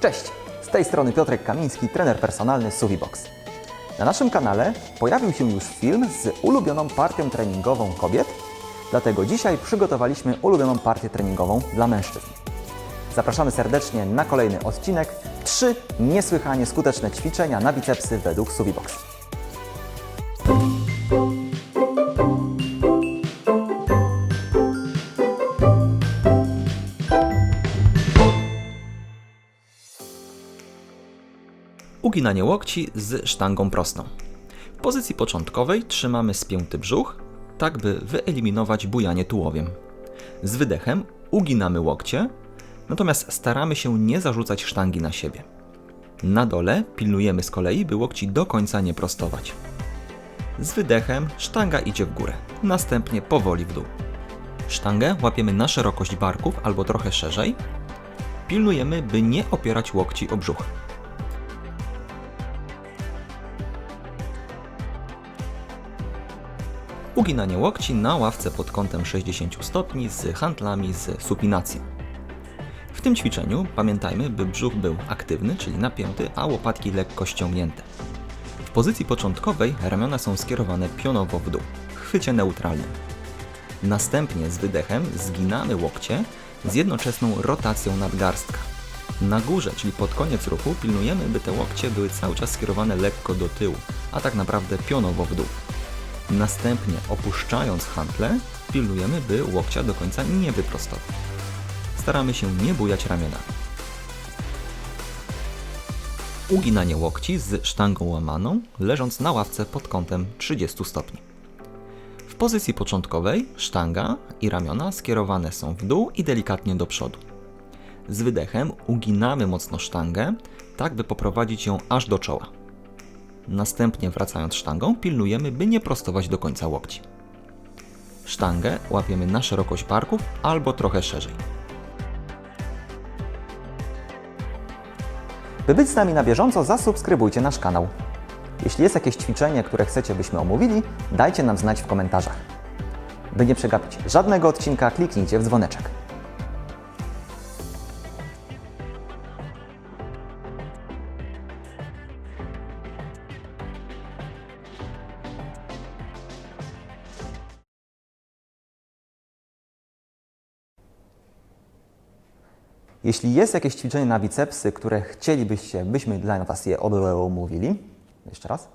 Cześć! Z tej strony Piotrek Kamiński, trener personalny Suvibox. Na naszym kanale pojawił się już film z ulubioną partią treningową kobiet, dlatego dzisiaj przygotowaliśmy ulubioną partię treningową dla mężczyzn. Zapraszamy serdecznie na kolejny odcinek. Trzy niesłychanie skuteczne ćwiczenia na bicepsy według Suvibox. Uginanie łokci z sztangą prostą. W pozycji początkowej trzymamy spięty brzuch, tak by wyeliminować bujanie tułowiem. Z wydechem uginamy łokcie, natomiast staramy się nie zarzucać sztangi na siebie. Na dole pilnujemy z kolei, by łokci do końca nie prostować. Z wydechem sztanga idzie w górę, następnie powoli w dół. Sztangę łapiemy na szerokość barków albo trochę szerzej. Pilnujemy, by nie opierać łokci o brzuch. Uginanie łokci na ławce pod kątem 60 stopni z handlami z supinacji. W tym ćwiczeniu pamiętajmy, by brzuch był aktywny, czyli napięty, a łopatki lekko ściągnięte. W pozycji początkowej ramiona są skierowane pionowo w dół, w chwycie neutralnym. Następnie z wydechem zginamy łokcie z jednoczesną rotacją nadgarstka. Na górze, czyli pod koniec ruchu, pilnujemy, by te łokcie były cały czas skierowane lekko do tyłu, a tak naprawdę pionowo w dół. Następnie opuszczając hantle, pilnujemy, by łokcia do końca nie wyprostować. Staramy się nie bujać ramionami. Uginanie łokci z sztangą łamaną, leżąc na ławce pod kątem 30 stopni. W pozycji początkowej sztanga i ramiona skierowane są w dół i delikatnie do przodu. Z wydechem uginamy mocno sztangę, tak by poprowadzić ją aż do czoła. Następnie wracając sztangą, pilnujemy, by nie prostować do końca łokci. Sztangę łapiemy na szerokość barków albo trochę szerzej. By być z nami na bieżąco, zasubskrybujcie nasz kanał. Jeśli jest jakieś ćwiczenie, które chcecie, byśmy omówili, dajcie nam znać w komentarzach. By nie przegapić żadnego odcinka, kliknijcie w dzwoneczek. Jeśli jest jakieś ćwiczenie na bicepsy, które chcielibyście, byśmy dla Was je omówili, jeszcze raz.